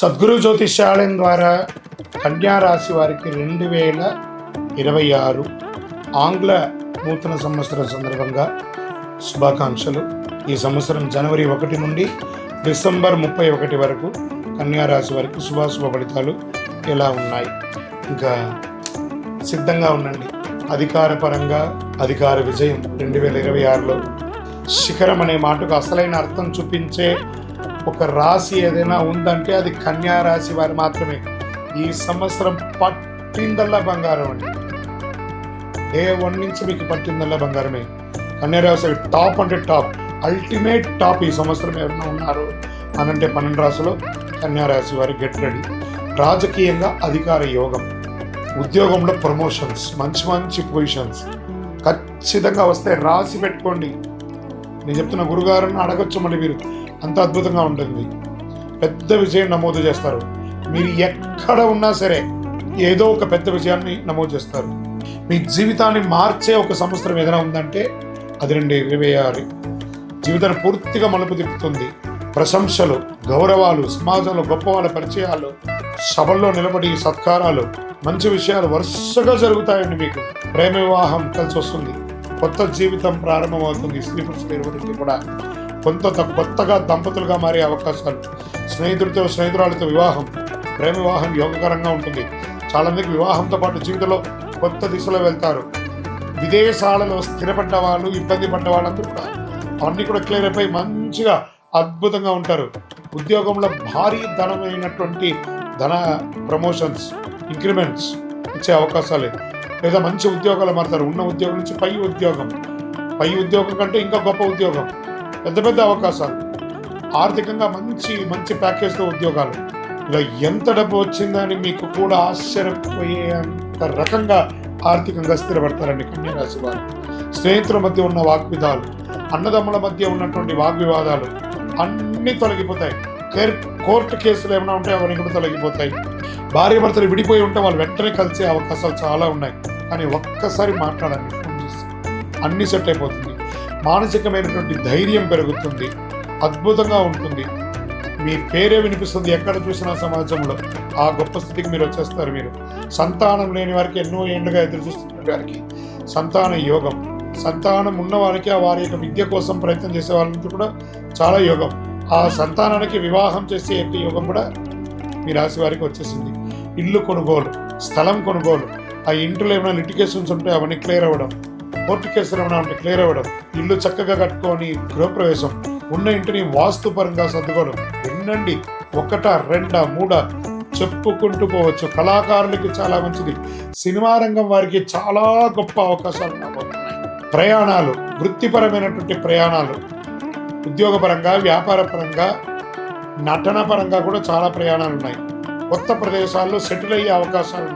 సద్గురు జ్యోతిష్యాలయం ద్వారా కన్యారాశి వారికి రెండు వేల ఇరవై ఆరు ఆంగ్ల నూతన సంవత్సరం సందర్భంగా శుభాకాంక్షలు. ఈ సంవత్సరం జనవరి ఒకటి నుండి డిసెంబర్ ముప్పై ఒకటి వరకు కన్యారాశి వారికి శుభాశుభ ఫలితాలు ఎలా ఉన్నాయి? ఇంకా సిద్ధంగా ఉండండి. అధికారపరంగా అధికార విజయం రెండు వేల ఇరవై ఆరులో శిఖరం అనే మాటకు అసలైన అర్థం చూపించే ఒక రాశి ఏదైనా ఉందంటే అది కన్యా రాశి వారు మాత్రమే. ఈ సంవత్సరం పట్టిందల్లా బంగారం అండి. ఏ వన్ నుంచి మీకు పట్టిందల్లా బంగారమే. కన్యా రాశి టాప్ అంటే టాప్. అల్టిమేట్ టాప్ ఈ సంవత్సరం ఎవరైనా ఉన్నారు అనంటే పన్నెండు రాశిలో కన్యా రాశి వారి గెట్ రెడీ. రాజకీయంగా అధికార యోగం. ఉద్యోగంలో ప్రమోషన్స్ మంచి మంచి పొజిషన్స్ ఖచ్చితంగా వస్తే రాసి పెట్టుకోండి. నేను చెప్తున్న గురుగారిని అడగచ్చు మళ్ళీ మీరు. అంత అద్భుతంగా ఉంటుంది. పెద్ద విజయం నమోదు చేస్తారు. మీరు ఎక్కడ ఉన్నా సరే ఏదో ఒక పెద్ద విజయాన్ని నమోదు చేస్తారు. మీ జీవితాన్ని మార్చే ఒక సంవత్సరం ఏదైనా ఉందంటే అది రెండు ఇరవై ఆరు జీవితాన్ని పూర్తిగా మలుపు తిప్పుతుంది. ప్రశంసలు గౌరవాలు సమాజంలో గొప్ప వాళ్ళ పరిచయాలు సభల్లో నిలబడి సత్కారాలు మంచి విషయాలు వరుసగా జరుగుతాయండి మీకు. ప్రేమ వివాహం కలిసి వస్తుంది. కొత్త జీవితం ప్రారంభమవుతుంది. స్త్రీ పురుషులు ఇరువురికి కూడా. కొంత కొత్తగా దంపతులుగా మారే అవకాశాలు. స్నేహితుడితో స్నేహితురాలతో వివాహం. ప్రేమ వివాహం యోగకరంగా ఉంటుంది. చాలామందికి వివాహంతో పాటు జీవితంలో కొత్త దిశలో వెళ్తారు. విదేశాలలో స్థిరపడ్డ వాళ్ళు ఇబ్బంది పడ్డ వాళ్ళందరూ కూడా అన్నీ కూడా క్లియర్ అయిపోయి మంచిగా అద్భుతంగా ఉంటారు. ఉద్యోగంలో భారీ ధనమైనటువంటి ధన ప్రమోషన్స్ ఇంక్రిమెంట్స్ ఇచ్చే అవకాశాలు లేదా మంచి ఉద్యోగాలు మారుతారు. ఉన్న ఉద్యోగం నుంచి పై ఉద్యోగం. పై ఉద్యోగం కంటే ఇంకా గొప్ప ఉద్యోగం. పెద్ద పెద్ద అవకాశాలు. ఆర్థికంగా మంచి మంచి ప్యాకేజ్తో ఉద్యోగాలు. ఇలా ఎంత డబ్బు వచ్చిందని మీకు కూడా ఆశ్చర్యపోయేంత రకంగా ఆర్థికంగా స్థిరపడతారండి కన్యారాశి వారు. స్నేహితుల మధ్య ఉన్న వాగ్విధాలు అన్నదమ్ముల మధ్య ఉన్నటువంటి వాగ్వివాదాలు అన్నీ తొలగిపోతాయి. కేర్ కోర్టు కేసులు ఏమైనా ఉంటే అవన్నీ కూడా తొలగిపోతాయి. భార్య భర్తలు విడిపోయి ఉంటే వాళ్ళు వెంటనే కలిసే అవకాశాలు చాలా ఉన్నాయి. కానీ ఒక్కసారి మాట్లాడండి ఫోన్ చేసి. అన్ని సెట్ అయిపోతుంది. మానసికమైనటువంటి ధైర్యం పెరుగుతుంది అద్భుతంగా ఉంటుంది. మీ పేరే వినిపిస్తుంది ఎక్కడ చూసినా సమాజంలో. ఆ గొప్ప స్థితికి మీరు వచ్చేస్తారు మీరు. సంతానం లేని వారికి ఎన్నో ఏళ్ళుగా ఎదురు చూస్తున్న వారికి. సంతాన యోగం. సంతానం ఉన్న వారికి ఆ వారి యొక్క విద్య కోసం ప్రయత్నం చేసే వాళ్ళకి కూడా చాలా యోగం. ఆ సంతానానికి వివాహం చేసే యొక్క యోగం కూడా మీ రాశి వారికి వచ్చేసింది. ఇల్లు కొనుగోలు స్థలం కొనుగోలు. ఆ ఇంట్లో ఏమైనా లిటికేషన్స్ ఉంటే అవన్నీ క్లియర్ అవ్వడం. కోర్టు కేసులు ఏమైనా ఉంటే క్లియర్ అవ్వడం ఇల్లు చక్కగా కట్టుకొని గృహప్రవేశం ఉన్న ఇంటిని వాస్తుపరంగా సర్దుకోవడం వినండి ఒకట రెండా మూడా? చెప్పుకుంటూ పోవచ్చు. కళాకారులకి చాలా మంచిది. సినిమా రంగం వారికి చాలా గొప్ప అవకాశాలు రాబోతున్నాయి. ప్రయాణాలు వృత్తిపరమైనటువంటి ప్రయాణాలు ఉద్యోగపరంగా వ్యాపార పరంగా నటన పరంగా కూడా చాలా ప్రయాణాలు ఉన్నాయి కొత్త ప్రదేశాల్లో సెటిల్ అయ్యే అవకాశాలు